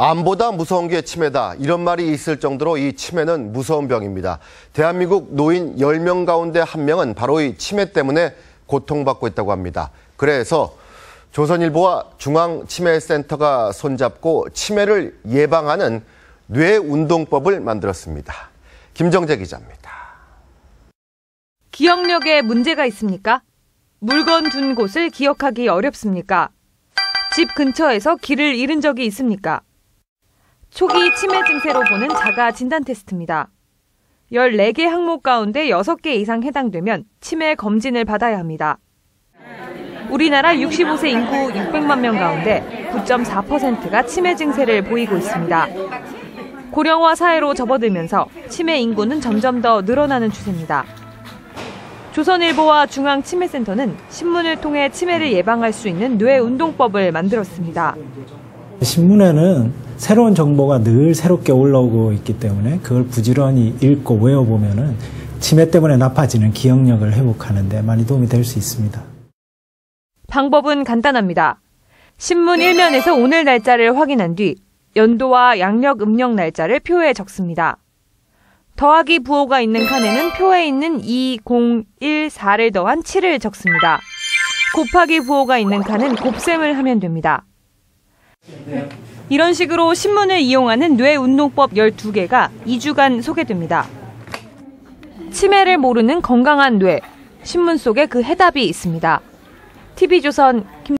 암보다 무서운 게 치매다. 이런 말이 있을 정도로 이 치매는 무서운 병입니다. 대한민국 노인 10명 가운데 1명은 바로 이 치매 때문에 고통받고 있다고 합니다. 그래서 조선일보와 중앙치매센터가 손잡고 치매를 예방하는 뇌운동법을 만들었습니다. 김정재 기자입니다. 기억력에 문제가 있습니까? 물건 둔 곳을 기억하기 어렵습니까? 집 근처에서 길을 잃은 적이 있습니까? 초기 치매 증세로 보는 자가 진단 테스트입니다. 14개 항목 가운데 6개 이상 해당되면 치매 검진을 받아야 합니다. 우리나라 65세 인구 600만 명 가운데 9.4%가 치매 증세를 보이고 있습니다. 고령화 사회로 접어들면서 치매 인구는 점점 더 늘어나는 추세입니다. 조선일보와 중앙치매센터는 신문을 통해 치매를 예방할 수 있는 뇌 운동법을 만들었습니다. 신문에는 새로운 정보가 늘 새롭게 올라오고 있기 때문에 그걸 부지런히 읽고 외워보면은 치매 때문에 나빠지는 기억력을 회복하는데 많이 도움이 될 수 있습니다. 방법은 간단합니다. 신문 1면에서 오늘 날짜를 확인한 뒤 연도와 양력 음력 날짜를 표에 적습니다. 더하기 부호가 있는 칸에는 표에 있는 2, 0, 1, 4를 더한 7을 적습니다. 곱하기 부호가 있는 칸은 곱셈을 하면 됩니다. 이런 식으로 신문을 이용하는 뇌운동법 12개가 2주간 소개됩니다. 치매를 모르는 건강한 뇌. 신문 속에 그 해답이 있습니다. TV조선 김